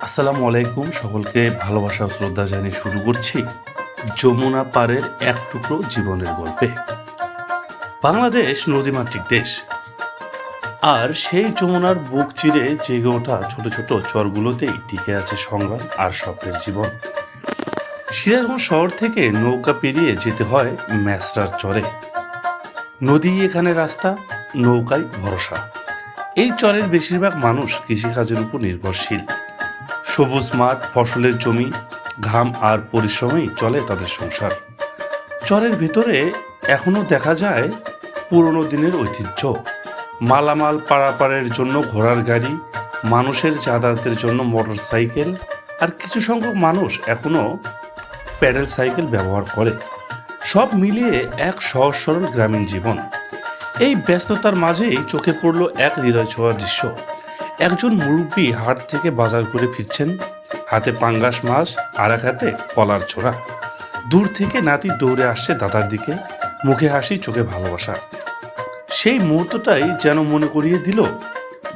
আসসালামু আলাইকুম। সকলকে ভালোবাসা ও শ্রদ্ধা জানিয়ে শুরু করছি যমুনা পারের এক টুকরো জীবনের গল্পে। বাংলাদেশ নদীমাতৃক দেশ। আর সেই যমুনার বুক চিরে জেগে ওঠা ছোট ছোট চরগুলোতেই টিকে আছে সংগ্রাম আর স্বপ্নের জীবন। সিরাজগঞ্জ শহর থেকে নৌকা পেরিয়ে যেতে হয় ম্যাসরার চরে। নদী এখানে রাস্তা, নৌকায় ভরসা। এই চরের বেশিরভাগ মানুষ কৃষিকাজের উপর নির্ভরশীল। সবুজ মাঠ, ফসলের জমি, ঘাম আর পরিশ্রমেই চলে তাদের সংসার। চরের ভিতরে এখনও দেখা যায় পুরনো দিনের ঐতিহ্য। মালামাল পারাপারের জন্য ঘোড়ার গাড়ি, মানুষের যাতায়াতের জন্য মোটর সাইকেল আর কিছু সংখ্যক মানুষ এখনও প্যাডেল সাইকেল ব্যবহার করে। সব মিলিয়ে এক সহজ সরল গ্রামীণ জীবন। এই ব্যস্ততার মাঝেই চোখে পড়ল এক হৃদয় ছোঁয়া দৃশ্য। একজন মুরব্বী হাট থেকে বাজার করে ফিরছেন। হাতে পাঙ্গাস মাছ, আর এক হাতে কলার ছোড়া। দূর থেকে নাতি দৌড়ে আসছে দাদার দিকে। মুখে হাসি, চোখে ভালোবাসা। সেই মুহূর্তটাই যেন মনে করিয়ে দিল,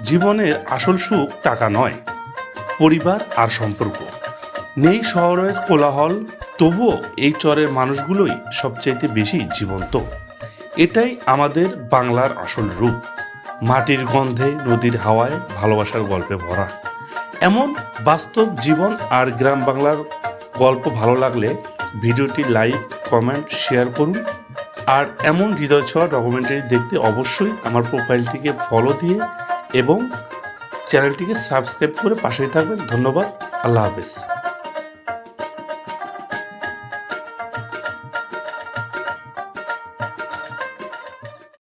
জীবনের আসল সুখ টাকা নয়, পরিবার আর সম্পর্ক। নেই শহরের কোলাহল, তবুও এই চরের মানুষগুলোই সবচাইতে বেশি জীবন্ত। এটাই আমাদের বাংলার আসল রূপ। মাটির গন্ধে, নদীর হাওয়ায় ভালোবাসার গল্পে ভরা। এমন বাস্তব জীবন আর গ্রাম বাংলার গল্প ভালো লাগলে ভিডিওটি লাইক, কমেন্ট, শেয়ার করুন। আর এমন হৃদয় ছোঁয়া ডকুমেন্টারি দেখতে অবশ্যই আমার প্রোফাইলটিকে ফলো দিয়ে এবং চ্যানেলটিকে সাবস্ক্রাইব করে পাশেই থাকবেন। ধন্যবাদ। আল্লাহ হাফেজ।